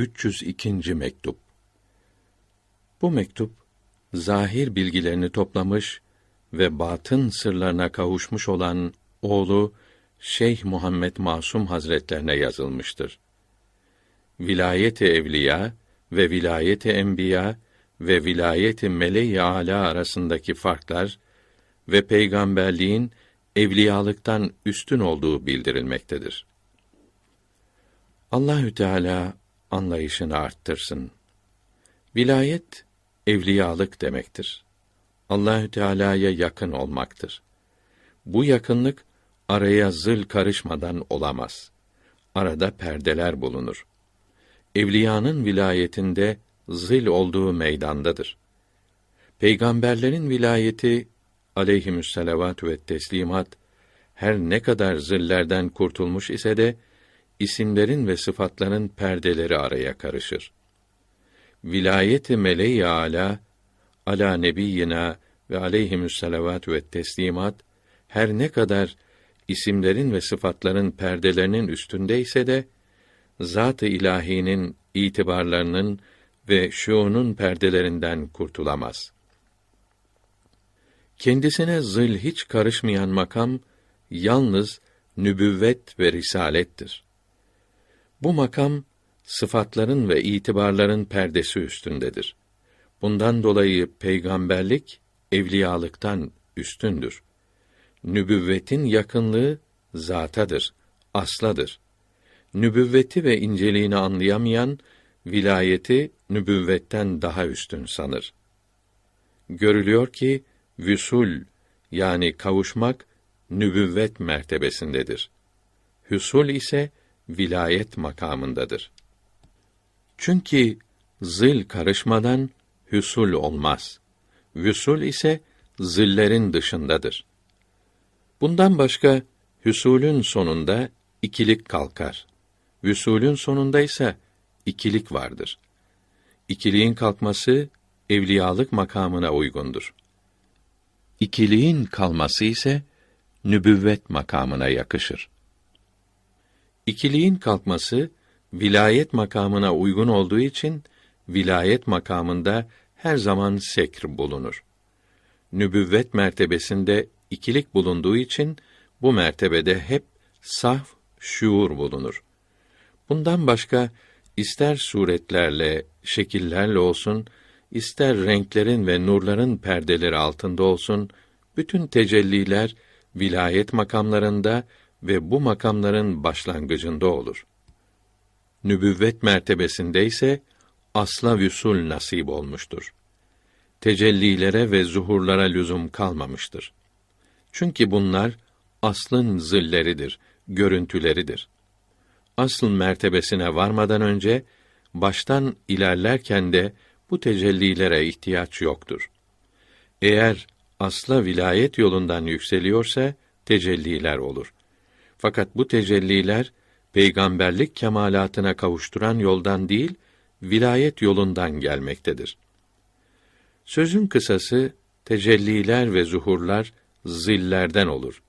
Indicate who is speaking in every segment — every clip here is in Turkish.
Speaker 1: 302. mektup. Bu mektup zahir bilgilerini toplamış ve batın sırlarına kavuşmuş olan oğlu Şeyh Muhammed Masum Hazretlerine yazılmıştır. Vilayeti evliya ve vilayeti enbiya ve vilayeti meleği ala arasındaki farklar ve peygamberliğin evliyalıktan üstün olduğu bildirilmektedir. Allahü Teala anlayışını arttırsın. Vilayet evliyalık demektir. Allahü Teala'ya yakın olmaktır. Bu yakınlık araya zıl karışmadan olamaz. Arada perdeler bulunur. Evliyanın vilayetinde zil olduğu meydandadır. Peygamberlerin vilayeti aleyhimüsselavatü ve teslimat her ne kadar zillerden kurtulmuş ise de isimlerin ve sıfatların perdeleri araya karışır. Vilayeti meleği ala ala nebiyyina ve aleyhimüsselavatü ve teslimat her ne kadar isimlerin ve sıfatların perdelerinin üstündeyse de zat-ı ilahinin itibarlarının ve şuunun perdelerinden kurtulamaz. Kendisine zıl hiç karışmayan makam yalnız nübüvvet ve risalettir. Bu makam sıfatların ve itibarların perdesi üstündedir. Bundan dolayı peygamberlik evliyalıktan üstündür. Nübüvvetin yakınlığı zatadır, asladır. Nübüvveti ve inceliğini anlayamayan vilayeti nübüvvetten daha üstün sanır. Görülüyor ki vüsul yani kavuşmak nübüvvet mertebesindedir. Hüsul ise vilayet makamındadır. Çünkü zil karışmadan hüsul olmaz. Vüsul ise zillerin dışındadır. Bundan başka hüsulün sonunda ikilik kalkar. Vüsulün sonunda ise ikilik vardır. İkiliğin kalkması evliyalık makamına uygundur. İkiliğin kalması ise nübüvvet makamına yakışır. İkiliğin kalkması vilayet makamına uygun olduğu için vilayet makamında her zaman sekr bulunur. Nübüvvet mertebesinde ikilik bulunduğu için bu mertebede hep saf şuur bulunur. Bundan başka ister suretlerle, şekillerle olsun, ister renklerin ve nurların perdeleri altında olsun, bütün tecelliler vilayet makamlarında ve bu makamların başlangıcında olur. Nübüvvet mertebesinde ise asla vüsul nasip olmuştur. Tecellilere ve zuhurlara lüzum kalmamıştır. Çünkü bunlar aslın zilleridir, görüntüleridir. Asıl mertebesine varmadan önce baştan ilerlerken de bu tecellilere ihtiyaç yoktur. Eğer asla vilayet yolundan yükseliyorsa tecelliler olur. Fakat bu tecelliler peygamberlik kemalatına kavuşturan yoldan değil, vilayet yolundan gelmektedir. Sözün kısası tecelliler ve zuhurlar zillerden olur.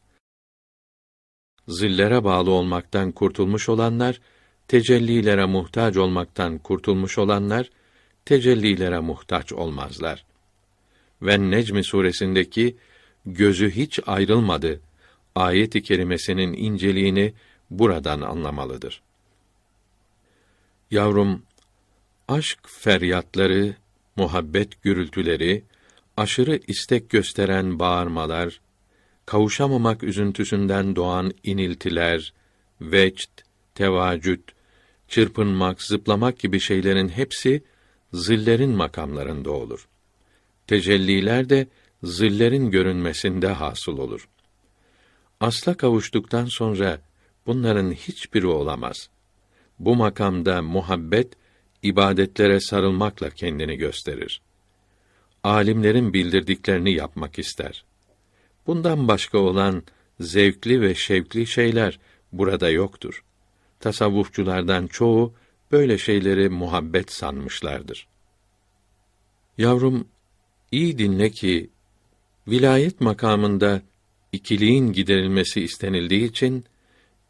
Speaker 1: Zillere bağlı olmaktan kurtulmuş olanlar, tecellilere muhtaç olmaktan kurtulmuş olanlar, tecellilere muhtaç olmazlar. Ve Necm suresindeki gözü hiç ayrılmadı ayet-i kerimesinin inceliğini buradan anlamalıdır. Yavrum, aşk feryatları, muhabbet gürültüleri, aşırı istek gösteren bağırmalar, kavuşamamak üzüntüsünden doğan iniltiler, vecd, tevacüt, çırpınmak, zıplamak gibi şeylerin hepsi zillerin makamlarında olur. Tecelliler de zillerin görünmesinde hasıl olur. Asla kavuştuktan sonra bunların hiçbiri olamaz. Bu makamda muhabbet ibadetlere sarılmakla kendini gösterir. Alimlerin bildirdiklerini yapmak ister. Bundan başka olan zevkli ve şevkli şeyler burada yoktur. Tasavvufçulardan çoğu böyle şeyleri muhabbet sanmışlardır. Yavrum, iyi dinle ki vilayet makamında ikiliğin giderilmesi istenildiği için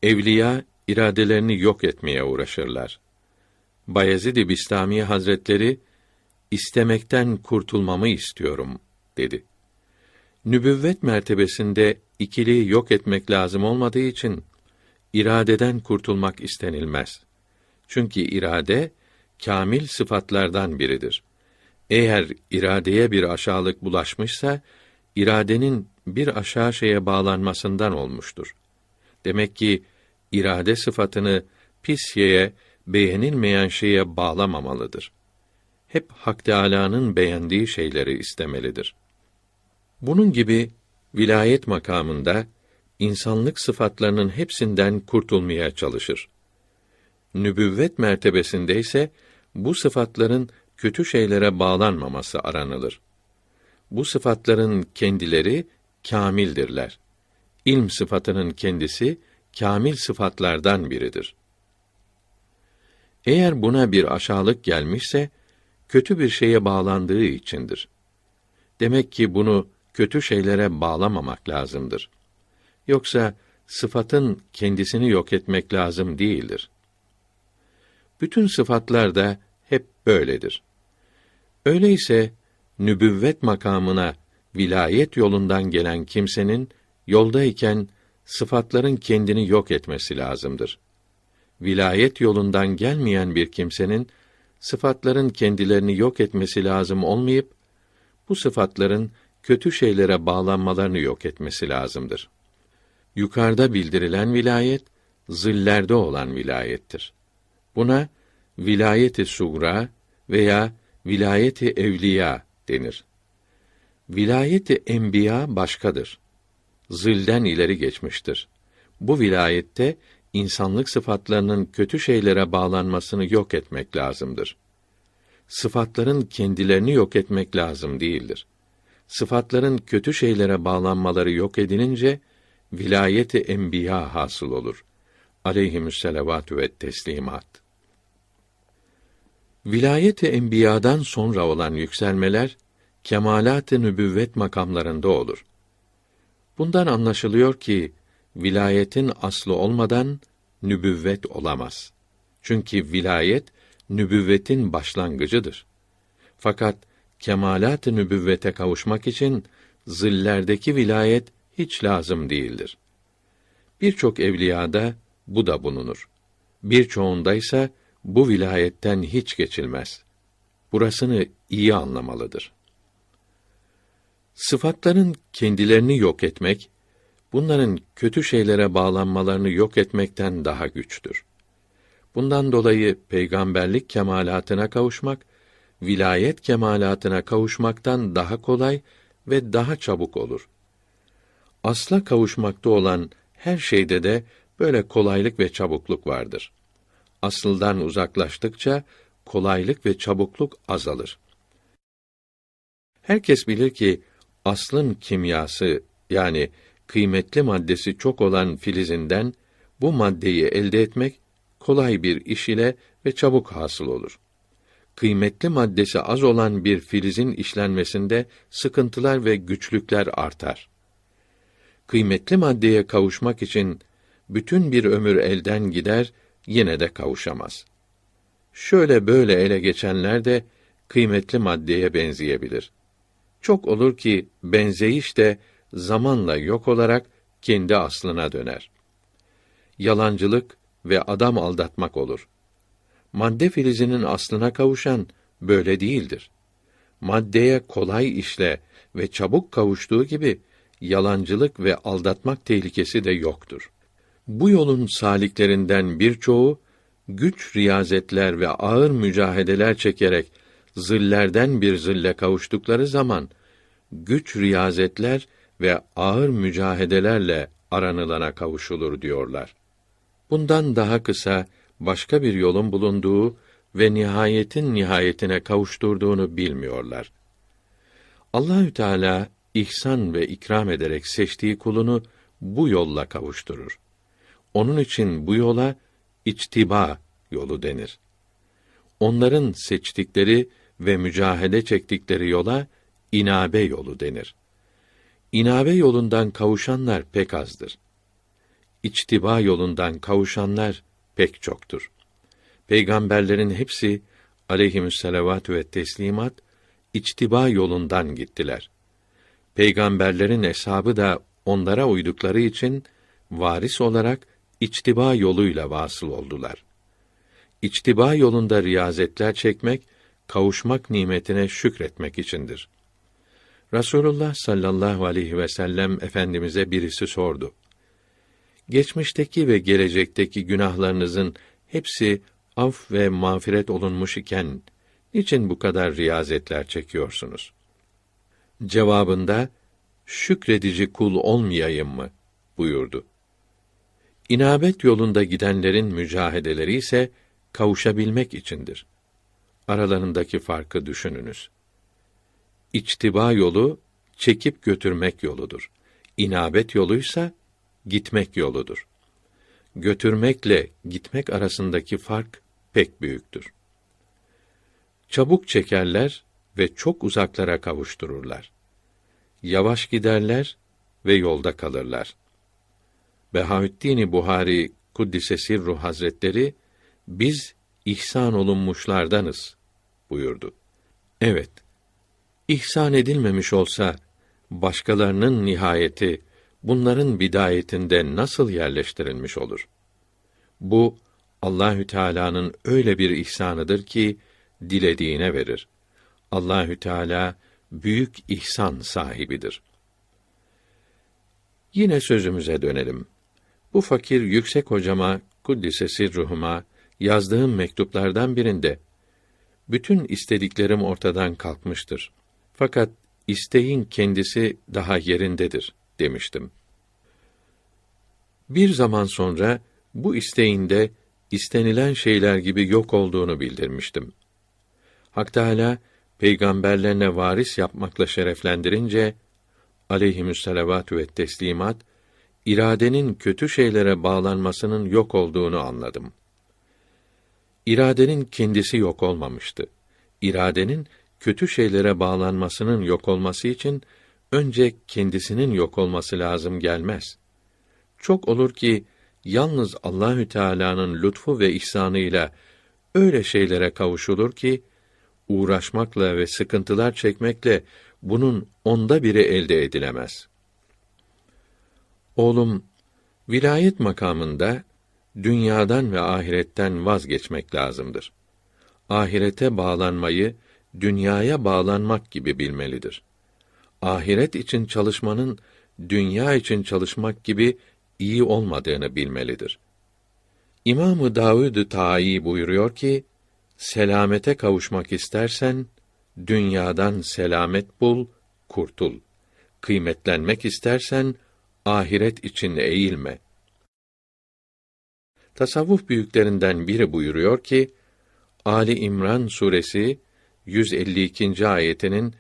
Speaker 1: evliya iradelerini yok etmeye uğraşırlar. Bayezid-i Bistami Hazretleri istemekten kurtulmamı istiyorum dedi. Nübüvvet mertebesinde ikiliği yok etmek lazım olmadığı için iradeden kurtulmak istenilmez. Çünkü irade kamil sıfatlardan biridir. Eğer iradeye bir aşağılık bulaşmışsa iradenin bir aşağı şeye bağlanmasından olmuştur. Demek ki irade sıfatını pis şeye, beğenilmeyen şeye bağlamamalıdır. Hep Hak Teâlâ'nın beğendiği şeyleri istemelidir. Bunun gibi vilayet makamında insanlık sıfatlarının hepsinden kurtulmaya çalışır. Nübüvvet mertebesinde ise bu sıfatların kötü şeylere bağlanmaması aranılır. Bu sıfatların kendileri kamildirler. İlm sıfatının kendisi kamil sıfatlardan biridir. Eğer buna bir aşağılık gelmişse kötü bir şeye bağlandığı içindir. Demek ki bunu kötü şeylere bağlamamak lazımdır. Yoksa sıfatın kendisini yok etmek lazım değildir. Bütün sıfatlar da hep böyledir. Öyleyse nübüvvet makamına vilayet yolundan gelen kimsenin yoldayken sıfatların kendini yok etmesi lazımdır. Vilayet yolundan gelmeyen bir kimsenin sıfatların kendilerini yok etmesi lazım olmayıp bu sıfatların kötü şeylere bağlanmalarını yok etmesi lazımdır. Yukarıda bildirilen vilayet zillerde olan vilayettir. Buna vilayeti sugra veya vilayeti evliya denir. Vilayeti enbiya başkadır. Zilden ileri geçmiştir. Bu vilayette insanlık sıfatlarının kötü şeylere bağlanmasını yok etmek lazımdır. Sıfatların kendilerini yok etmek lazım değildir. Sıfatların kötü şeylere bağlanmaları yok edilince vilayeti enbiya hasıl olur. Aleyhimüsselavatü ve teslimat. Vilayeti enbiyadan sonra olan yükselmeler kemalat-ı nübüvvet makamlarında olur. Bundan anlaşılıyor ki vilayetin aslı olmadan nübüvvet olamaz. Çünkü vilayet nübüvvetin başlangıcıdır. Fakat kemalat-ı nübüvvete kavuşmak için zillerdeki vilayet hiç lazım değildir. Birçok evliyada bu da bulunur. Birçoğunda ise bu vilayetten hiç geçilmez. Burasını iyi anlamalıdır. Sıfatların kendilerini yok etmek, bunların kötü şeylere bağlanmalarını yok etmekten daha güçtür. Bundan dolayı peygamberlik kemalatına kavuşmak, vilayet kemalatına kavuşmaktan daha kolay ve daha çabuk olur. Asla kavuşmakta olan her şeyde de böyle kolaylık ve çabukluk vardır. Asıldan uzaklaştıkça kolaylık ve çabukluk azalır. Herkes bilir ki aslın kimyası yani kıymetli maddesi çok olan filizinden bu maddeyi elde etmek kolay bir iş ile ve çabuk hasıl olur. Kıymetli maddesi az olan bir filizin işlenmesinde sıkıntılar ve güçlükler artar. Kıymetli maddeye kavuşmak için bütün bir ömür elden gider, yine de kavuşamaz. Şöyle böyle ele geçenler de kıymetli maddeye benzeyebilir. Çok olur ki benzeyiş de zamanla yok olarak kendi aslına döner. Yalancılık ve adam aldatmak olur. Madde filizinin aslına kavuşan böyle değildir. Maddeye kolay işle ve çabuk kavuştuğu gibi yalancılık ve aldatmak tehlikesi de yoktur. Bu yolun saliklerinden birçoğu güç riyazetler ve ağır mücahedeler çekerek zillerden bir zille kavuştukları zaman güç riyazetler ve ağır mücahedelerle aranılana kavuşulur diyorlar. Bundan daha kısa başka bir yolun bulunduğu ve nihayetin nihayetine kavuşturduğunu bilmiyorlar. Allahü Teala ihsan ve ikram ederek seçtiği kulunu bu yolla kavuşturur. Onun için bu yola içtiba yolu denir. Onların seçtikleri ve mücahede çektikleri yola inabe yolu denir. İnabe yolundan kavuşanlar pek azdır. İçtiba yolundan kavuşanlar pek çoktur. Peygamberlerin hepsi aleyhimüsselavatü ve teslimat içtiba yolundan gittiler. Peygamberlerin eshabı da onlara uydukları için varis olarak içtiba yoluyla vasıl oldular. İçtiba yolunda riyazetler çekmek, kavuşmak nimetine şükretmek içindir. Rasulullah sallallahu aleyhi ve sellem efendimize birisi sordu. Geçmişteki ve gelecekteki günahlarınızın hepsi af ve mağfiret olunmuş iken niçin bu kadar riyazetler çekiyorsunuz? Cevabında şükredici kul olmayayım mı buyurdu. İnabet yolunda gidenlerin mücahedeleri ise kavuşabilmek içindir. Aralarındaki farkı düşününüz. İçtiba yolu çekip götürmek yoludur. İnabet yoluysa gitmek yoludur. Götürmekle gitmek arasındaki fark pek büyüktür. Çabuk çekerler ve çok uzaklara kavuştururlar. Yavaş giderler ve yolda kalırlar. Behaüddin Buhari Kuddise Sirru Hazretleri biz ihsan olunmuşlardanız buyurdu. Evet. İhsan edilmemiş olsa başkalarının nihayeti bunların bidayetinde nasıl yerleştirilmiş olur? Bu Allahü Teala'nın öyle bir ihsanıdır ki dilediğine verir. Allahü Teala büyük ihsan sahibidir. Yine sözümüze dönelim. Bu fakir yüksek hocama kuddise sirruhuma yazdığım mektuplardan birinde bütün istediklerim ortadan kalkmıştır. Fakat isteğin kendisi daha yerindedir demiştim. Bir zaman sonra bu isteğinde istenilen şeyler gibi yok olduğunu bildirmiştim. Hak Teâlâ, peygamberlerine varis yapmakla şereflendirince, aleyhimüsselavatü ve teslimat, iradenin kötü şeylere bağlanmasının yok olduğunu anladım. İradenin kendisi yok olmamıştı. İradenin kötü şeylere bağlanmasının yok olması için önce kendisinin yok olması lazım gelmez. Çok olur ki yalnız Allahü Teala'nın lütfu ve ihsanıyla öyle şeylere kavuşulur ki uğraşmakla ve sıkıntılar çekmekle bunun onda biri elde edilemez. Oğlum, vilayet makamında dünyadan ve ahiretten vazgeçmek lazımdır. Ahirete bağlanmayı dünyaya bağlanmak gibi bilmelidir. Ahiret için çalışmanın dünya için çalışmak gibi iyi olmadığını bilmelidir. İmamı Davud Tayi buyuruyor ki, selamete kavuşmak istersen dünyadan selamet bul, kurtul. Kıymetlenmek istersen ahiret için eğilme. Tasavvuf büyüklerinden biri buyuruyor ki, Ali İmran suresi 152. ayetinin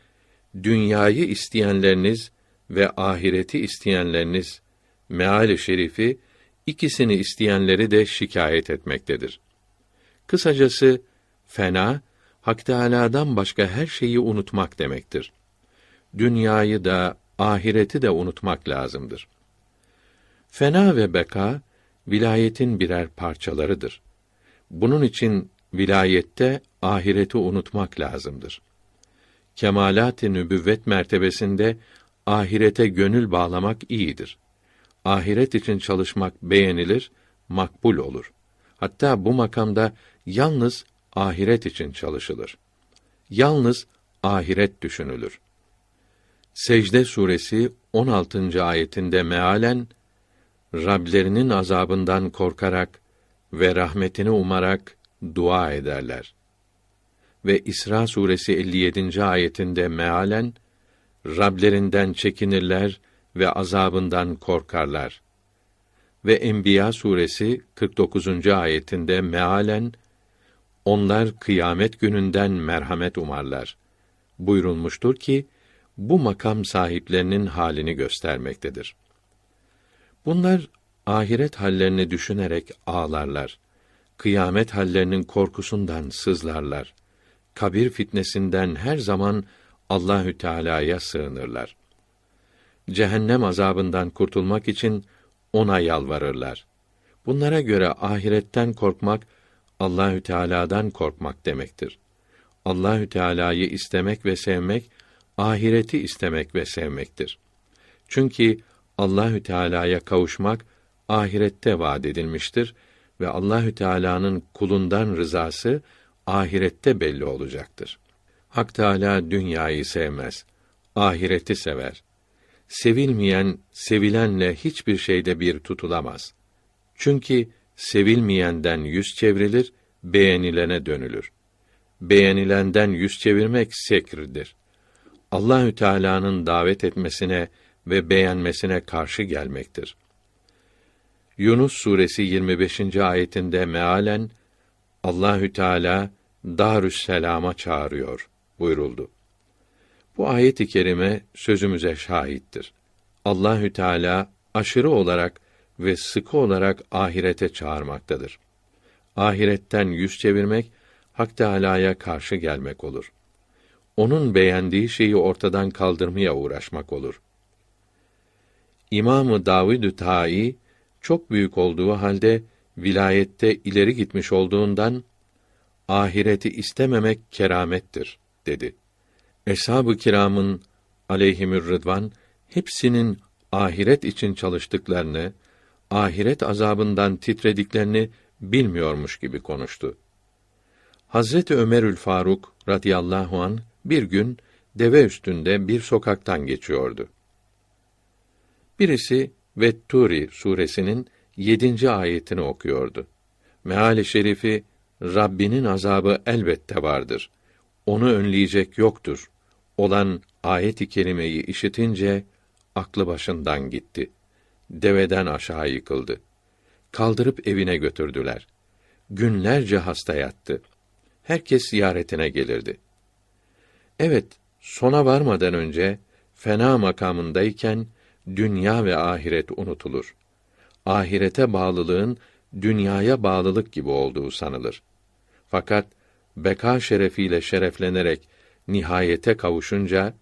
Speaker 1: dünyayı isteyenleriniz ve ahireti isteyenleriniz meali şerifi ikisini isteyenleri de şikayet etmektedir. Kısacası fena Hak Teâlâ'dan başka her şeyi unutmak demektir. Dünyayı da ahireti de unutmak lazımdır. Fena ve beka vilayetin birer parçalarıdır. Bunun için vilayette ahireti unutmak lazımdır. Kemalat-ı nübüvvet mertebesinde ahirete gönül bağlamak iyidir. Ahiret için çalışmak beğenilir, makbul olur. Hatta bu makamda yalnız ahiret için çalışılır. Yalnız ahiret düşünülür. Secde suresi 16. ayetinde mealen Rablerinin azabından korkarak ve rahmetini umarak dua ederler. Ve İsra suresi 57. ayetinde mealen Rablerinden çekinirler ve azabından korkarlar. Ve Enbiya suresi 49. ayetinde mealen onlar kıyamet gününden merhamet umarlar. Buyurulmuştur ki bu makam sahiplerinin halini göstermektedir. Bunlar ahiret hallerini düşünerek ağlarlar. Kıyamet hallerinin korkusundan sızlarlar. Kabir fitnesinden her zaman Allahü Teala'ya sığınırlar. Cehennem azabından kurtulmak için ona yalvarırlar. Bunlara göre ahiretten korkmak Allahü Teala'dan korkmak demektir. Allahü Teala'yı istemek ve sevmek ahireti istemek ve sevmektir. Çünkü Allahü Teala'ya kavuşmak ahirette vaad edilmiştir ve Allahü Teala'nın kulundan rızası ahirette belli olacaktır. Hak Teala dünyayı sevmez, ahireti sever. Sevilmeyen, sevilenle hiçbir şeyde bir tutulamaz. Çünkü sevilmeyenden yüz çevrilir, beğenilene dönülür. Beğenilenden yüz çevirmek sekirdir. Allahü Teala'nın davet etmesine ve beğenmesine karşı gelmektir. Yunus suresi 25. ayetinde mealen Allahü Teala Darüsselam'a çağırıyor buyuruldu. Bu ayet-i kerime sözümüze şahittir. Allahü Teala aşırı olarak ve sıkı olarak ahirete çağırmaktadır. Ahiretten yüz çevirmek Hak Teâlâ'ya karşı gelmek olur. Onun beğendiği şeyi ortadan kaldırmaya uğraşmak olur. İmamı Davud Ta'i çok büyük olduğu halde vilayette ileri gitmiş olduğundan ahireti istememek keramettir dedi. Eshab-ı kiramın aleyhimür rıdvan hepsinin ahiret için çalıştıklarını, ahiret azabından titrediklerini bilmiyormuş gibi konuştu. Hazreti Ömerül Faruk radıyallahu an bir gün deve üstünde bir sokaktan geçiyordu. Birisi Vetturi suresinin yedinci ayetini okuyordu. Meali şerifi Rabbinin azabı elbette vardır. Onu önleyecek yoktur. Olan ayet-i kerimeyi işitince aklı başından gitti. Deveden aşağı yıkıldı. Kaldırıp evine götürdüler. Günlerce hasta yattı. Herkes ziyaretine gelirdi. Evet, sona varmadan önce fena makamındayken dünya ve ahiret unutulur. Ahirete bağlılığın dünyaya bağlılık gibi olduğu sanılır. Fakat beka şerefiyle şereflenerek nihayete kavuşunca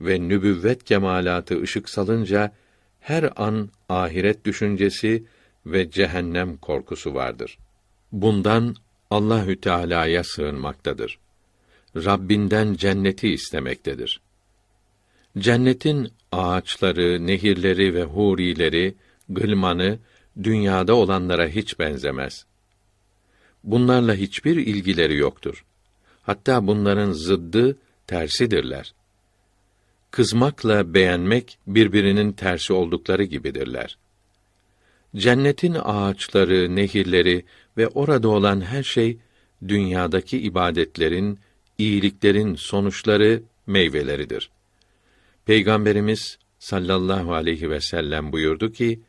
Speaker 1: ve nübüvvet kemalatı ışık salınca her an ahiret düşüncesi ve cehennem korkusu vardır. Bundan Allahü Teala'ya sığınmaktadır. Rabbinden cenneti istemektedir. Cennetin ağaçları, nehirleri ve hurileri, gılmanı dünyada olanlara hiç benzemez. Bunlarla hiçbir ilgileri yoktur. Hatta bunların zıddı tersidirler. Kızmakla beğenmek birbirinin tersi oldukları gibidirler. Cennetin ağaçları, nehirleri ve orada olan her şey dünyadaki ibadetlerin, iyiliklerin sonuçları, meyveleridir. Peygamberimiz sallallahu aleyhi ve sellem buyurdu ki: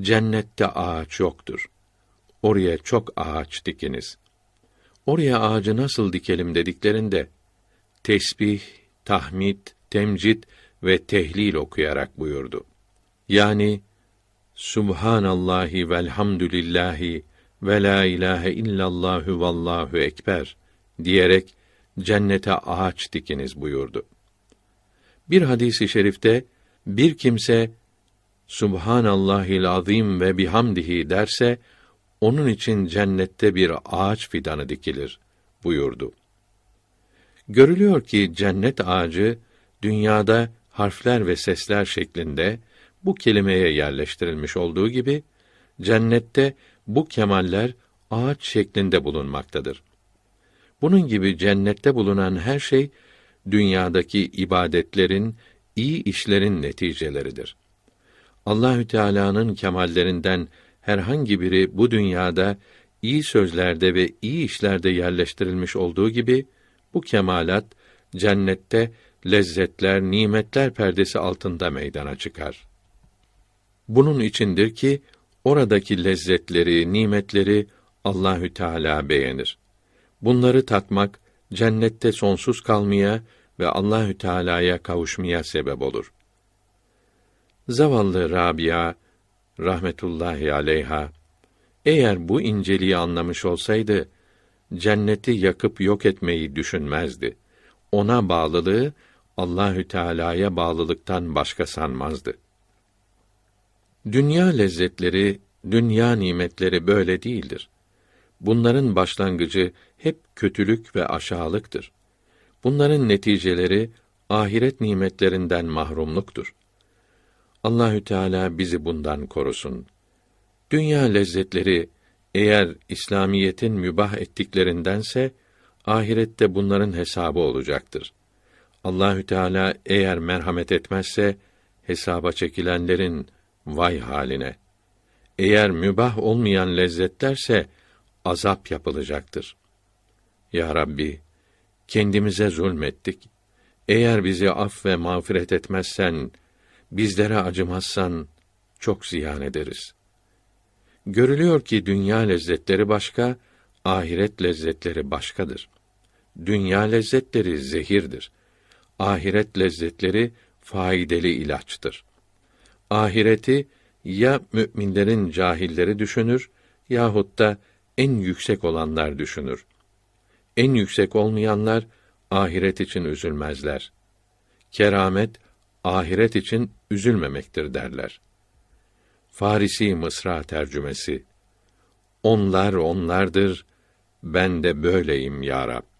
Speaker 1: Cennette ağaç yoktur. Oraya çok ağaç dikiniz. Oraya ağacı nasıl dikelim dediklerinde tesbih, tahmid, temcid ve tehlil okuyarak buyurdu. Yani Subhanallahi velhamdülillahi ve la ilahe illallahu vallahu ekber diyerek cennete ağaç dikiniz buyurdu. Bir hadisi şerifte bir kimse Subhanallahil azim ve bihamdihi derse onun için cennette bir ağaç fidanı dikilir buyurdu. Görülüyor ki cennet ağacı dünyada harfler ve sesler şeklinde bu kelimeye yerleştirilmiş olduğu gibi cennette bu kemaller ağaç şeklinde bulunmaktadır. Bunun gibi cennette bulunan her şey dünyadaki ibadetlerin, iyi işlerin neticeleridir. Allahü Teala'nın kemallerinden herhangi biri bu dünyada iyi sözlerde ve iyi işlerde yerleştirilmiş olduğu gibi bu kemalat cennette lezzetler, nimetler perdesi altında meydana çıkar. Bunun içindir ki oradaki lezzetleri, nimetleri Allahü Teala beğenir. Bunları tatmak cennette sonsuz kalmaya ve Allahü Teala'ya kavuşmaya sebep olur. Zavallı Rabia rahmetullahi aleyha eğer bu inceliği anlamış olsaydı cenneti yakıp yok etmeyi düşünmezdi. Ona bağlılığı Allahü Teala'ya bağlılıktan başka sanmazdı. Dünya lezzetleri, dünya nimetleri böyle değildir. Bunların başlangıcı hep kötülük ve aşağılıktır. Bunların neticeleri ahiret nimetlerinden mahrumluktur. Allahü Teala bizi bundan korusun. Dünya lezzetleri eğer İslamiyetin mübah ettiklerindense ahirette bunların hesabı olacaktır. Allahü Teala eğer merhamet etmezse hesaba çekilenlerin vay haline. Eğer mübah olmayan lezzetlerse azap yapılacaktır. Ya Rabbi, kendimize zulmettik. Eğer bizi af ve mağfiret etmezsen, bizlere acımazsan çok ziyan ederiz. Görülüyor ki dünya lezzetleri başka, ahiret lezzetleri başkadır. Dünya lezzetleri zehirdir. Ahiret lezzetleri faydalı ilaçtır. Ahireti ya müminlerin cahilleri düşünür yahut da en yüksek olanlar düşünür. En yüksek olmayanlar ahiret için üzülmezler. Keramet ahiret için üzülmemektir derler. Farisi Mısra tercümesi Onlar onlardır, ben de böyleyim ya Rab.